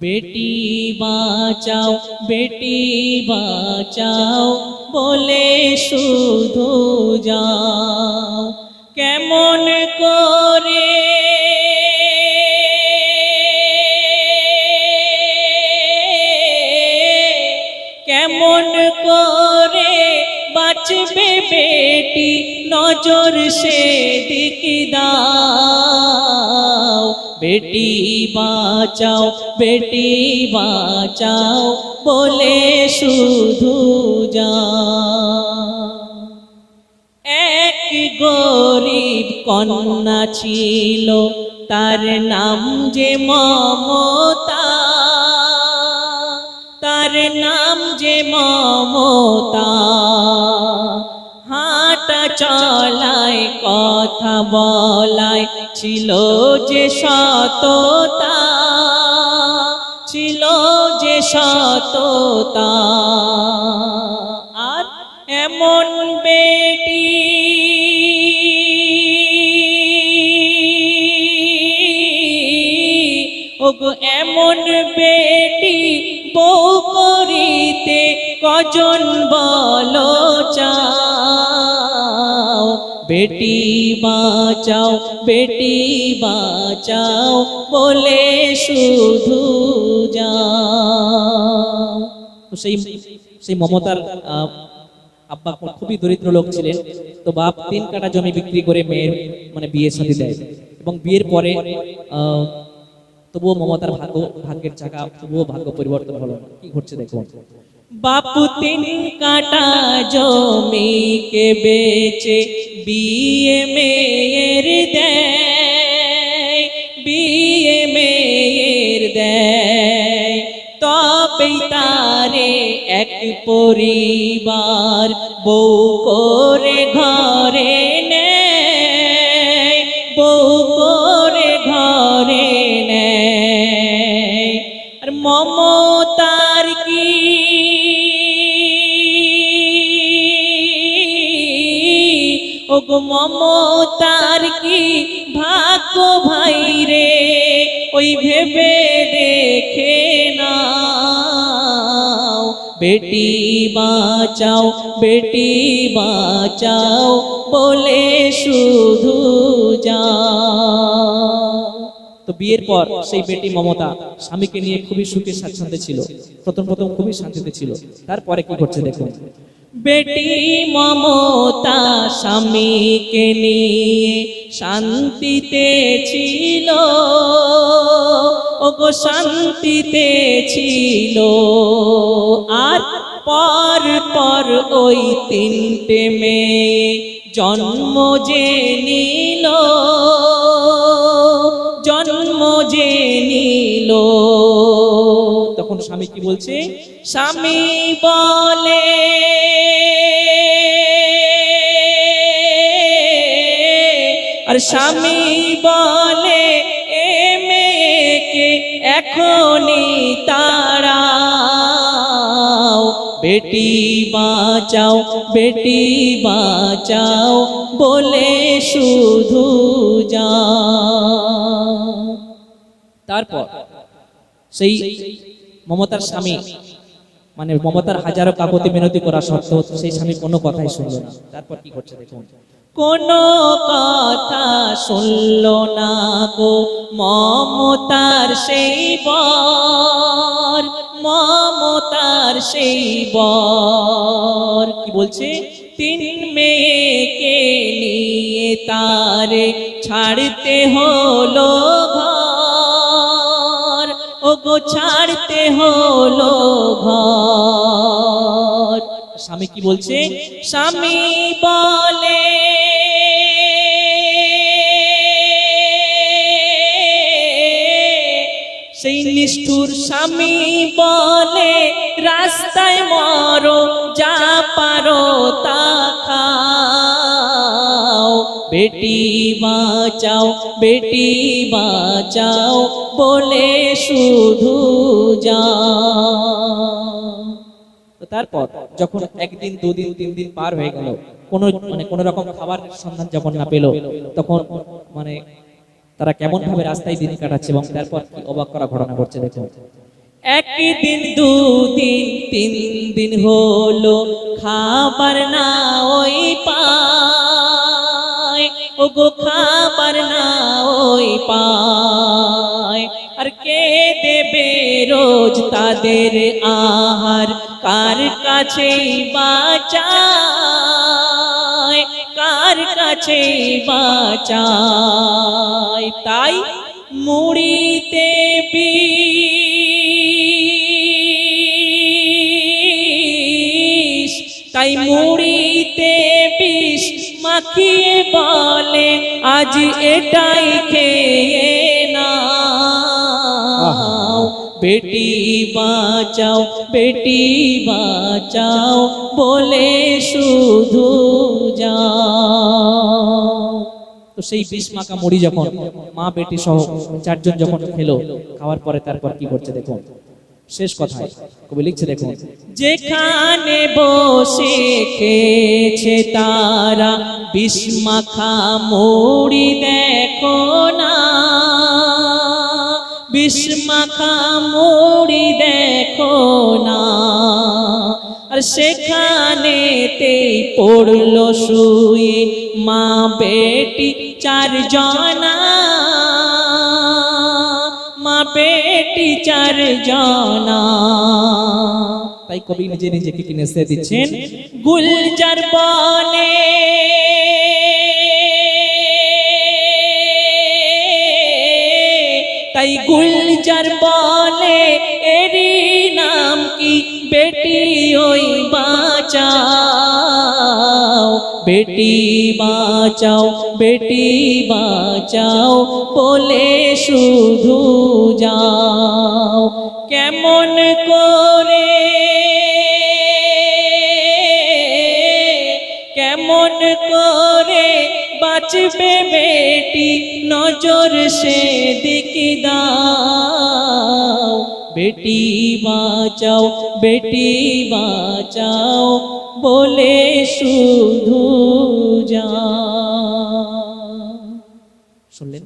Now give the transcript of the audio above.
বেটি বাঁচাও বেটি বাঁচাও, বলে শুধু যাও। কেমন করে কেমন করে বাঁচবে বেটি, নজর সে দিক দাও। বেটি বাঁচাও বেটি বাঁচাও, বলে শুধু যাও এক গরিব কন্যা ছিল, তার নাম যে মমতা। তার নাম যে মমতা। চলায়, কথা বলায় ছিল যে সততা, ছিল যে সততা। আর এমন বেটি ওগো, এমন বেটি বউ করিতে কজন বলো চাও বেটি বাঁচাও বেটি বাঁচাও, বলে শুধু যাও। সেই সেই মমতার আব্বা খুবই দরিদ্র লোক ছিলেন। তো বাপ তিন কাটা জমি বিক্রি করে মেয়ের মানে বিয়ে শাদী দেয়। এবং বিয়ের পরে তবুও মমতার ভাগ্য, ভাগ্যের চাকা, তবুও ভাগ্য পরিবর্তন হলো। কি ঘটছে দেখুন বাপু তিন কাটা জমিকে বেচে বিয়ে মেয়ের দেয় বিয়ে মেয়ের দেয়। তবেই তারে এক পরিবার বউ করে ঘরে ওগো মমতার কি ভাগ্য ভাই রে? ওই ভেবে দেখে না বেটি বাঁচাও বেটি বাঁচাও বলে শুধু যাও। তো বিয়ের পর সেই বেটি মমতা স্বামীকে নিয়ে খুবই সুখে স্বাচ্ছন্দ্যে ছিল। প্রথম প্রথম খুবই শান্তিতে ছিল। তারপরে কি করছে দেখুন? বেটি মমতা স্বামীকে নিয়ে শান্তিতে ছিল। ওগো, শান্তিতে ছিল। আর পর পর ওই তিনটে মেয়ে জন্ম যে তখন স্বামী কি বলছে? স্বামী বলে, আর স্বামী বলে, এ মেয়েকে এখনই তাড়াও, বেটি বাঁচাও বেটি বাঁচাও, বলে শুধু যা তারপর সেই মমতার স্বামী মানে মমতার হাজারো কাকতি মিনতি করা সত্ত্বেও সেই স্বামী কোনো কথাই শুনলো না। তারপর কি করছে দেখুন। কোনো কথা শুনল না গো মমতার সেই বর, মমতার সেই বর। কি বলছে? তিন মেয়েকে নিয়ে তারে ছাড়তে হলো ছাড়তে হলো ঘর। স্বামী কি বলছে? স্বামী বলে, সেই নিষ্ঠুর স্বামী বলে, রাস্তায় মরো, যা পারো তা খাও বেটি বাঁচাও বেটি বাঁচাও বলে শুধু তো তারপর যখন একদিন, দুদিন তিন দিন পার হয়ে গেল, কোনো মানে কোনো রকম খাবার সন্ধান যখন না পেল, তখন মানে তারা কেমন ভাবে রাস্তায় দিন কাটাচ্ছে এবং তারপর কি অবাক করা ঘটনা ঘটছে দেখুন। একদিন, দুদিন তিন দিন হলো, খাবার না ওই রোজ তাদের আহার, কার কাছে বাঁচায়? কার কাছে বাঁচায়? তাই মুড়িতে বিষ। তাই মুড়িতে বিষ মাখিয়ে বলে, আজ এটাই খেয়ে বেটি বাঁচাও বেটি বাঁচাও, বলে শুধু যাও। তো সেই বিষ মাখা মুড়ি যখন মা বেটি সহ চারজন যখন খেলো, খাওয়ার পরে তারপর কি করছে দেখুন? শেষ কথা কবি লিখছে দেখুন, যেখানে বসে খেয়েছে তারা, বিষ মাখা মুড়ি দেখো না বিষ মাখা মুড়ি দেখো না। আর সেখানেতেই পড়ল শুয়ে মা বেটি চার জনা মা বেটি চার জনা তাই কবি নিজে নিজেকে কিনে সে দিচ্ছেন। গুলজার বনে। গুলজার বলে এরি নাম কি? বেটি ওই বাঁচাও, বেটি বাঁচাও বেটি বাঁচাও বলে শুধু যাও। কেমন করে কেমন করে বাঁচবে বেটি? নজর সে দিকে দাও। বেটি বাঁচাও বেটি বাঁচাও বলে শুধু যা। শুনলেন?